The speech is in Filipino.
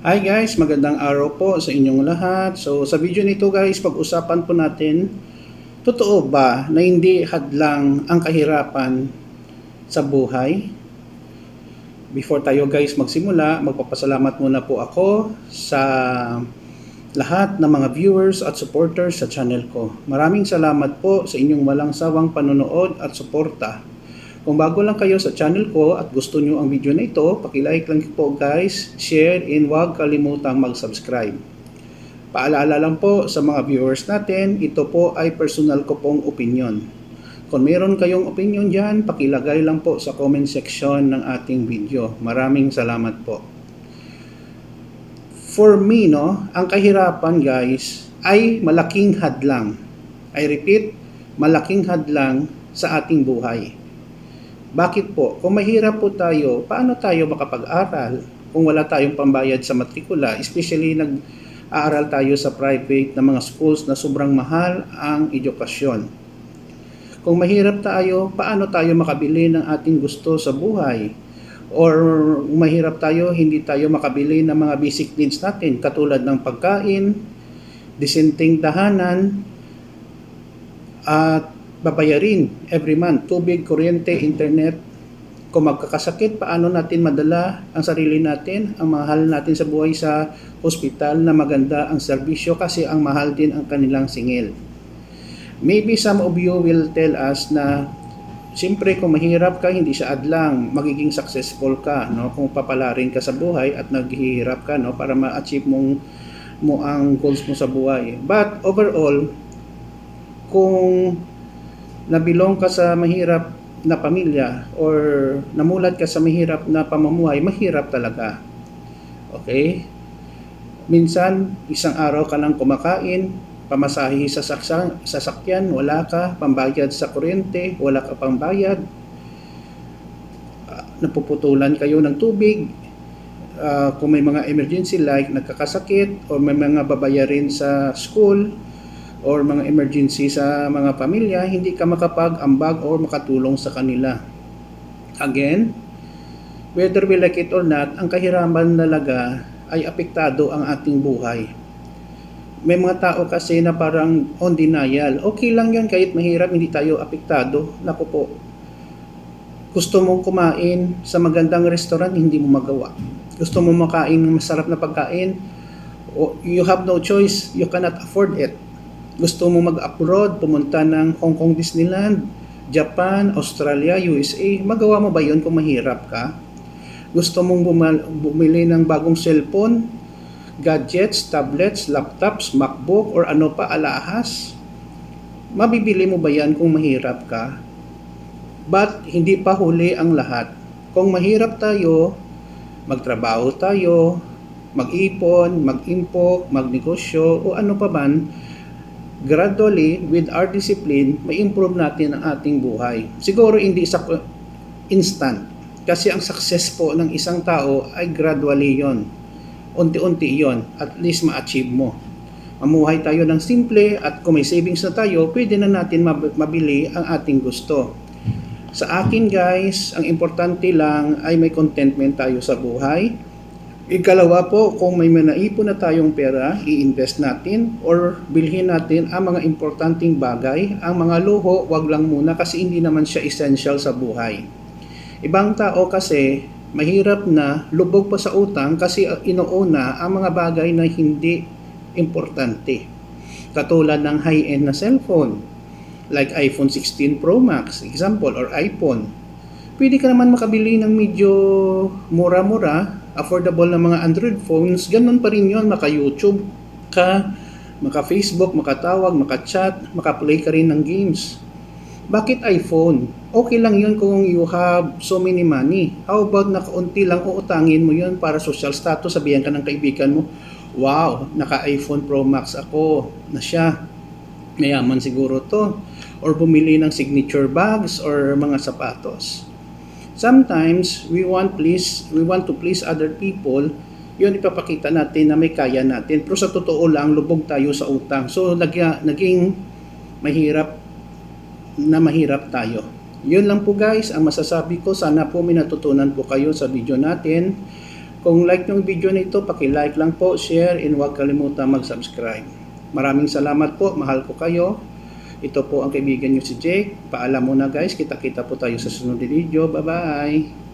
Hi guys, magandang araw po sa inyong lahat. So sa video nito guys, pag-usapan po natin, totoo ba na hindi hadlang ang kahirapan sa buhay? Before tayo guys magsimula, magpapasalamat muna po ako sa lahat ng mga viewers at supporters sa channel ko. Maraming salamat po sa inyong walang sawang panonood at suporta. Kung bago lang kayo sa channel ko at gusto nyo ang video na ito, pakilike lang po guys, share, and huwag kalimutang mag-subscribe. Paalala lang po sa mga viewers natin, ito po ay personal ko pong opinion. Kung meron kayong opinion dyan, pakilagay lang po sa comment section ng ating video. Maraming salamat po. For me, no, ang kahirapan guys ay malaking hadlang. I repeat, malaking hadlang sa ating buhay. Bakit po? Kung mahirap po tayo, paano tayo makapag-aral kung wala tayong pambayad sa matrikula? Especially nag-aaral tayo sa private na mga schools na sobrang mahal ang edukasyon. Kung mahirap tayo, paano tayo makabili ng ating gusto sa buhay? Or mahirap tayo, hindi tayo makabili ng mga basic needs natin katulad ng pagkain, disenteng tahanan, at babayarin every month, tubig, kuryente, internet. Kung magkakasakit, paano natin madala ang sarili natin, ang mahal natin sa buhay sa hospital na maganda ang serbisyo kasi ang mahal din ang kanilang singil. Maybe some of you will tell us na Siyempre, kung mahirap ka, hindi siya adlang, magiging successful ka, no? Kung papalarin ka sa buhay at naghihirap ka, no? Para ma-achieve mong mo ang goals mo sa buhay. But overall, kung nabilong ka sa mahirap na pamilya or namulat ka sa mahirap na pamumuhay, mahirap talaga. Okay? Minsan, isang araw ka lang kumakain, pamasahe sa saksan, sasakyan, wala ka, pambayad sa kuryente, wala ka pambayad, uh, napuputulan kayo ng tubig, uh, kung may mga emergency like nagkakasakit o may mga babayarin sa school or mga emergency sa mga pamilya, hindi ka makapag-ambag or makatulong sa kanila. Again, whether we like it or not, ang kahirapan talaga ay apektado ang ating buhay may mga tao kasi na parang on denial. Okay lang yan kahit mahirap, hindi tayo apektado. Naku po, gusto mong kumain sa magandang restaurant, hindi mo magawa. Gusto mo makain ng masarap na pagkain, you have no choice, you cannot afford it. Gusto mo mag-abroad, pumunta ng Hong Kong Disneyland, Japan, Australia, USA, magawa mo ba yon kung mahirap ka? Gusto mong bumili ng bagong cellphone, gadgets, tablets, laptops, MacBook, or ano pa alahas? Mabibili mo ba yan kung mahirap ka? But hindi pa huli ang lahat. Kung mahirap tayo, magtrabaho tayo, mag-ipon, mag-impok, magnegosyo, o ano pa man, gradually, with our discipline, may improve natin ang ating buhay. Siguro hindi sa instant. Kasi ang success po ng isang tao ay gradually yon unti-unti yon at least ma-achieve mo. Mamuhay tayo ng simple at kung may savings na tayo, pwede na natin mabili ang ating gusto. Sa akin guys, ang importante lang ay may contentment tayo sa buhay. Ikalawa po, kung may naipon na tayong pera, i-invest natin or bilhin natin ang mga importanteng bagay. Ang mga luho, wag lang muna kasi hindi naman siya essential sa buhay. Ibang tao kasi, mahirap na lubog pa sa utang kasi inuuna ang mga bagay na hindi importante. Katulad ng high-end na cellphone like iPhone 16 Pro Max, example, or iPhone. Pwede ka naman makabili ng medyo mura-mura, affordable na mga Android phones, ganun pa rin yun, maka-YouTube ka, maka-Facebook, makatawag, maka-chat, maka-play ka rin ng games. Bakit iPhone? Okay lang yun kung you have so many money. How about na kaunti lang uutangin mo yun para social status, sabihan ka ng kaibigan mo, wow, naka-iPhone Pro Max ako na siya. Mayaman siguro to. Or bumili ng signature bags or mga sapatos. Sometimes, we want please, we want to please other people yun ipapakita natin na may kaya natin. Pero sa totoo lang, lubog tayo sa utang. So, naging mahirap na mahirap tayo. Yun lang po guys ang masasabi ko. Sana po may natutunan po kayo sa video natin. Kung like yung video nito, paki-like lang po, share, and huwag kalimutan mag-subscribe. Maraming salamat po, mahal ko kayo. Ito po ang kaibigan nyo si Jake. Paalam muna guys, kita-kita po tayo sa sunod na video. Bye-bye!